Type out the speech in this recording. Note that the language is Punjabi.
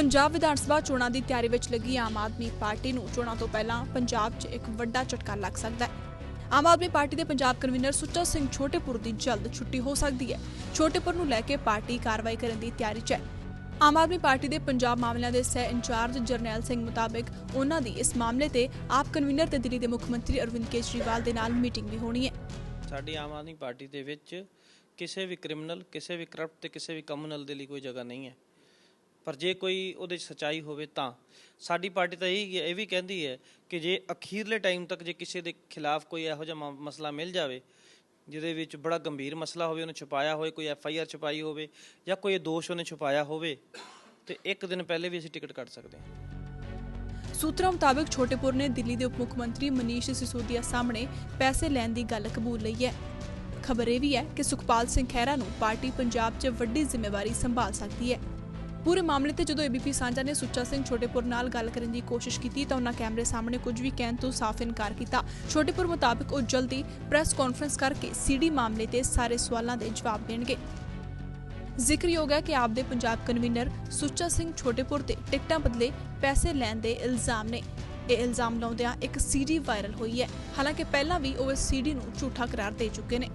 ਪੰਜਾਬ ਵਿਧਾਨ ਸਭਾ ਚੋਣਾਂ ਦੀ ਤਿਆਰੀ ਵਿੱਚ ਲੱਗੀ ਆਮ ਆਦਮੀ ਪਾਰਟੀ ਨੂੰ ਚੋਣਾਂ ਤੋਂ ਪਹਿਲਾਂ ਪੰਜਾਬ 'ਚ ਇੱਕ ਵੱਡਾ ਝਟਕਾ ਲੱਗ ਸਕਦਾ ਹੈ। ਆਮ ਆਦਮੀ ਪਾਰਟੀ ਦੇ ਪੰਜਾਬ ਕਨਵੀਨਰ ਸੁੱਚਾ ਸਿੰਘ ਛੋਟੇਪੁਰ ਦੀ ਜਲਦ ਛੁੱਟੀ ਹੋ ਸਕਦੀ ਹੈ। ਛੋਟੇਪੁਰ ਨੂੰ ਲੈ ਕੇ ਪਾਰਟੀ ਕਾਰਵਾਈ ਕਰਨ ਦੀ ਤਿਆਰੀ 'ਚ ਹੈ। ਆਮ ਆਦਮੀ ਪਾਰਟੀ ਦੇ ਪੰਜਾਬ ਮਾਮਲਿਆਂ ਦੇ ਸਹਿ ਇੰਚਾਰਜ ਜਰਨੈਲ ਸਿੰਘ ਮੁਤਾਬਕ ਉਹਨਾਂ ਦੀ ਇਸ ਮਾਮਲੇ ਤੇ ਆਪ ਕਨਵੀਨਰ ਤੇ ਦਿੱਲੀ ਦੇ ਮੁੱਖ ਮੰਤਰੀ ਅਰਵਿੰਦ ਕੇਜਰੀਵਾਲ ਦੇ ਨਾਲ ਮੀਟਿੰਗ ਵੀ ਹੋਣੀ ਹੈ। ਸਾਡੀ ਆਮ ਆਦਮੀ ਪਾਰਟੀ ਦੇ ਵਿੱਚ ਕਿਸੇ ਵੀ ਕ੍ਰਿਮੀਨਲ, ਕਿਸੇ ਵੀ ਕਰਪਟ ਤੇ ਕਿਸੇ ਵੀ ਕਮਿਊਨਲ ਦੇ ਲਈ ਕੋਈ ਜਗ੍ਹਾ ਨਹੀਂ ਹੈ। ਪਰ ਜੇ ਕੋਈ ਉਹਦੇ 'ਚ ਸਚਾਈ ਹੋਵੇ ਤਾਂ। ਸਾਡੀ ਪਾਰਟੀ ਤਾਂ ਇਹ ਇਹ ਵੀ ਕਹਿੰਦੀ ਹੈ ਕਿ ਜੇ ਅਖੀਰਲੇ ਟਾਈਮ ਤੱਕ ਜੇ ਕਿਸੇ ਦੇ ਖਿਲਾਫ ਕੋਈ ਇਹੋ ਜਿਹਾ ਮਸਲਾ ਮਿਲ ਜਾਵੇ, ਜਿਹਦੇ ਵਿੱਚ ਬੜਾ ਗੰਭੀਰ ਮਸਲਾ ਹੋਵੇ, ਉਹਨੂੰ ਛੁਪਾਇਆ ਹੋਵੇ, ਕੋਈ ਐਫ ਆਈ ਆਰ ਛੁਪਾਈ ਹੋਵੇ ਜਾਂ ਕੋਈ ਦੋਸ਼ ਉਹਨੇ ਛੁਪਾਇਆ ਹੋਵੇ, ਤੇ ਇੱਕ ਦਿਨ ਪਹਿਲੇ ਵੀ ਅਸੀਂ ਟਿਕਟ ਕੱਟ ਸਕਦੇ ਹਾਂ। ਸੂਤਰਾਂ ਮੁਤਾਬਕ ਛੋਟੇਪੁਰ ਨੇ ਦਿੱਲੀ ਦੇ ਉਪ ਮੁੱਖ ਮੰਤਰੀ ਮਨੀਸ਼ ਸਿਸੋਦੀਆ ਸਾਹਮਣੇ ਪੈਸੇ ਲੈਣ ਦੀ ਗੱਲ ਕਬੂਲ ਲਈ ਹੈ। ਖਬਰ ਇਹ ਵੀ ਹੈ ਕਿ ਸੁਖਪਾਲ ਸਿੰਘ ਖਹਿਰਾ ਨੂੰ ਪਾਰਟੀ ਪੰਜਾਬ 'ਚ ਵੱਡੀ ਜ਼ਿੰਮੇਵਾਰੀ ਸੰਭਾਲ ਸਕਦੀ ਹੈ। ਪੂਰੇ ਮਾਮਲੇ ਤੇ ਜਦੋਂ ਏਬੀਪੀ ਸਾਂਝਾ ਨੇ ਸੁੱਚਾ ਸਿੰਘ ਛੋਟੇਪੁਰ ਨਾਲ ਗੱਲ ਕਰਨ ਦੀ ਕੋਸ਼ਿਸ਼ ਕੀਤੀ ਤਾਂ ਉਹਨਾਂ ਕੈਮਰੇ ਸਾਹਮਣੇ ਕੁਝ ਵੀ ਕਹਿਣ ਤੋਂ ਸਾਫ਼ ਇਨਕਾਰ ਕੀਤਾ। ਛੋਟੇਪੁਰ ਮੁਤਾਬਕ ਉਹ ਜਲਦੀ ਪ੍ਰੈਸ ਕਾਨਫਰੰਸ ਕਰਕੇ ਸੀਡੀ ਮਾਮਲੇ ਤੇ ਸਾਰੇ ਸਵਾਲਾਂ ਦੇ ਜਵਾਬ ਦੇਣਗੇ। ਜ਼ਿਕਰਯੋਗ ਹੈ ਕਿ ਆਪ ਦੇ ਪੰਜਾਬ ਕਨਵੀਨਰ ਸੁੱਚਾ ਸਿੰਘ ਛੋਟੇਪੁਰ ਤੇ ਟਿਕਟਾਂ ਬਦਲੇ ਪੈਸੇ ਲੈਣ ਦੇ ਇਲਜ਼ਾਮ ਨੇ। ਇਹ ਇਲਜ਼ਾਮ ਲਾਉਂਦਿਆਂ ਇੱਕ ਸੀਡੀ ਵਾਇਰਲ ਹੋਈ ਹੈ। ਹਾਲਾਂਕਿ ਪਹਿਲਾਂ ਵੀ ਉਹ ਇਸ ਸੀਡੀ ਨੂੰ ਝੂਠਾ ਕਰਾਰ ਦੇ ਚੁੱਕੇ ਨੇ।